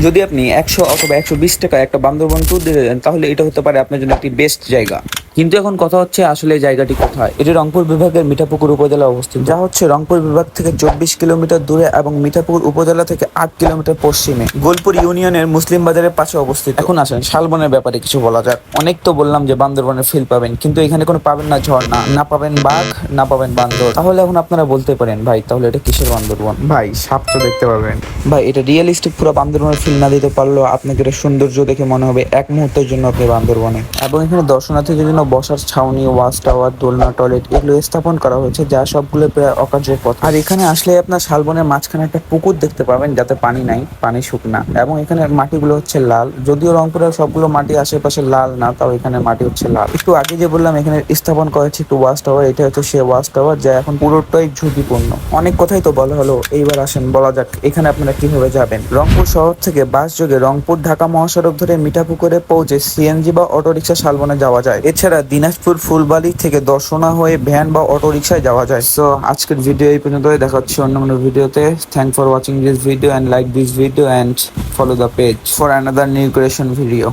যদি আপনি একশো অথবা একশো বিশ টাকা একটা বান্দরবন ট্যুর দিতে দেন তাহলে এটা হতে পারে আপনার জন্য একটি বেস্ট জায়গা। কিন্তু এখন কথা হচ্ছে আসলে এই জায়গাটি কোথায়? এটি রংপুর বিভাগের মিঠাপুকুর উপজেলা অবস্থিত। যা হচ্ছে রংপুর বিভাগ থেকে চব্বিশ কিলোমিটার দূরে এবং মিঠাপুকুর উপজেলা থেকে আট কিলোমিটার পশ্চিমে। গোলপুর ইউনিয়নের মুসলিম বাজারের পাশে অবস্থিত। এখন আসেন শালবনের ব্যাপারে কিছু বলা যাক। অনেক তো বললাম যে বান্দরবনের ফিল পাবেন কিন্তু এখানে কোনো পাবেন না ঝর্ণা না পাবেন বাঘ না পাবেন বান্দর। তাহলে এখন আপনারা বলতে পারেন ভাই তাহলে এটা কিসের বান্দরবন? ভাই সাপ তো দেখতে পাবেন। ভাই এটা রিয়েলিস্টিক পুরো বান্দরবনের ফিল না দিতে পারলেও আপনাকে এটা সৌন্দর্য দেখে মনে হবে এক মুহূর্তের জন্য আপনি বান্দরবনে। এবং এখানে দর্শনার্থীদের জন্য বসার ছাউনি, ওয়াচ টাওয়ার, দোলনা, টয়লেট এগুলো স্থাপন করা হয়েছে, যা সবগুলো প্রায় অকার্যের পথ। আর এখানে আসলে আপনার শালবনের মাঝখানে একটা পুকুর দেখতে পাবেন, যাতে পানি নাই, পানি শুকনা। এবং এখানে মাটিগুলো হচ্ছে লাল। যদিও রংপুরের সবগুলো মাটি আশেপাশে লাল না, তাও এখানে মাটি হচ্ছে লাল। একটু আগে যে বললাম, এখানে স্থাপন করা হচ্ছে একটু ওয়াচ টাওয়ার, এটা হচ্ছে সে ওয়াচ টাওয়ার, যা এখন পুরোটাই ঝুঁকিপূর্ণ। অনেক কথাই তো বলা হলো, এইবার আসেন, বলা যাক, এখানে আপনারা কীভাবে যাবেন। রংপুর শহর থেকে বাস যোগে রংপুর ঢাকা মহাসড়ক ধরে মিঠাপুকুরে পৌঁছে সিএনজি বা অটোরিকশা শালবনে যাওয়া যায়। এছাড়া দিনাজপুর ফুলবালি থেকে দর্শনা হয়ে ভ্যান বা অটো রিক্সায় যাওয়া যায়। সো আজকের ভিডিও এই পর্যন্ত দেখা হচ্ছে অন্য কোনো ভিডিওতে thank for watching this video and like this video and follow the page for another new creation video